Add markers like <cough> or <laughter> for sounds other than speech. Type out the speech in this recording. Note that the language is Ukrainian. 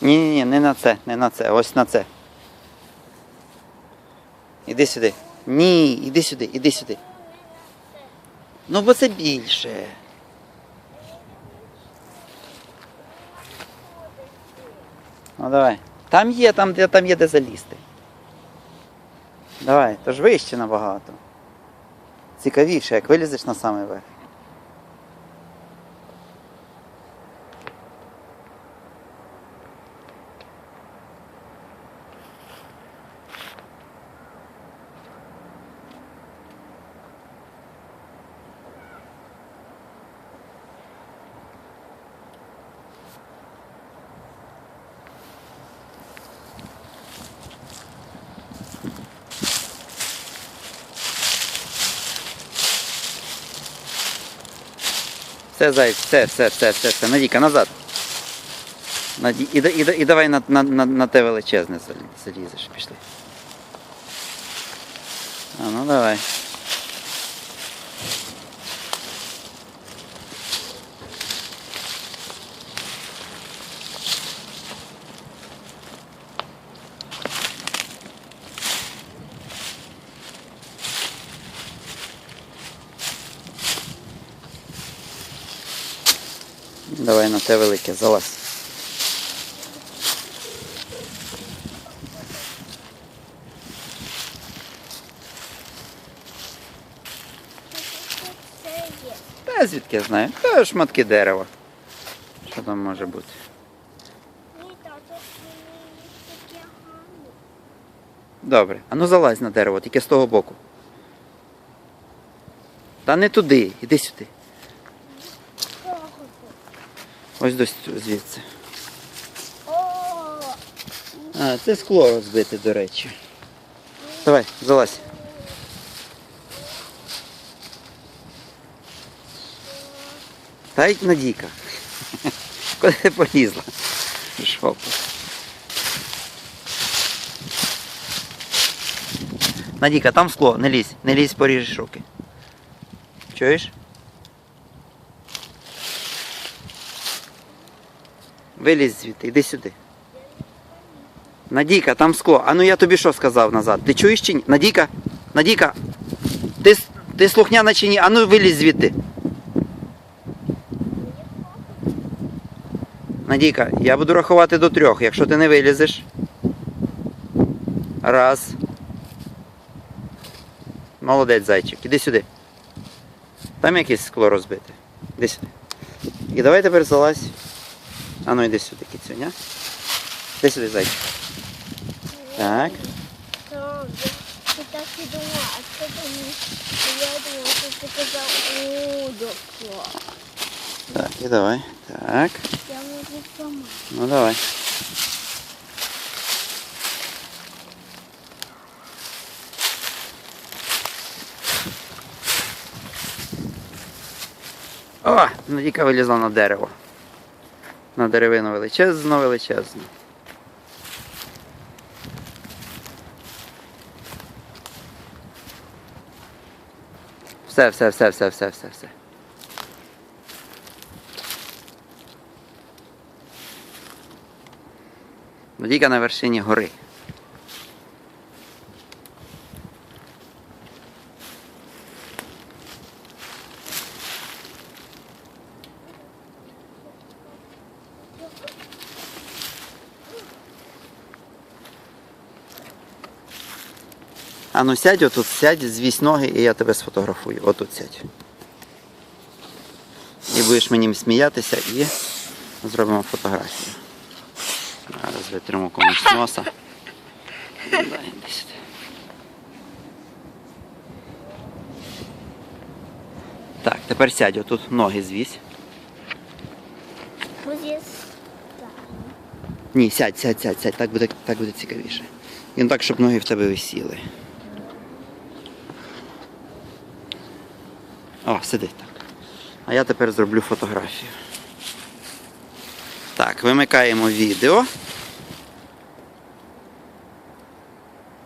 Ні, ні, ні, не на це, не на це, ось на це. Іди сюди. Ні, іди сюди, іди сюди. Ну, бо це більше. Ну давай. Там є, там, де, там є де залізти. Давай, то ж вище набагато. Цікавіше, як вилізеш на самий верх. Все, зайць, все, все, все, все, все. Надійка, назад. Наді... І, і, і, і давай на, на, на, на те величезне залізеш. Пішли. А ну давай. Давай на те велике, залазь. Та звідки я знаю? Та шматки дерева. Що там може бути? Добре. А ну залазь на дерево, тільки з того боку. Та не туди, іди сюди. Ось до звідси. А, це скло розбите, до речі. Давай, залазь. Та й Надійка. <laughs> Куди ти полізла? Шопа. Надійка, там скло, не лізь, не лізь, поріжеш руки. Чуєш? Вилізь звідти, іди сюди. Надійка, там скло. А ну я тобі що сказав назад? Ти чуєш чи ні? Надійка? Надійка, ти, ти слухняна чи ні? А ну вилізь звідти. Надійка, я буду рахувати до трьох, якщо ти не вилізеш. Раз. Молодець, зайчик. Іди сюди. Там якесь скло розбите. Іди сюди. І давай тепер залазь. А ну йди сюди, кіцюня. Іди сюди, зайчик. Так. ти так і думала, а це що я думала, що ти казав у доктор. Так, і давай. Так. Я можу сама. Ну давай. О, Надійка вилізла на дерево. На деревину величезно, величезно. Все, все, все, все, все, все, все. Надійка на вершині гори. А ну сядь отут, сядь, звісь ноги, і я тебе сфотографую. Отут сядь. І будеш мені сміятися і зробимо фотографію. Зараз витримо комусь носа. Дай, іди сюди. Так, тепер сядь, отут ноги звісь. Ні, сядь, сядь, сядь, сядь, так буде, так буде цікавіше. І так, щоб ноги в тебе висіли. О, сидить так. А я тепер зроблю фотографію. Так, вимикаємо відео.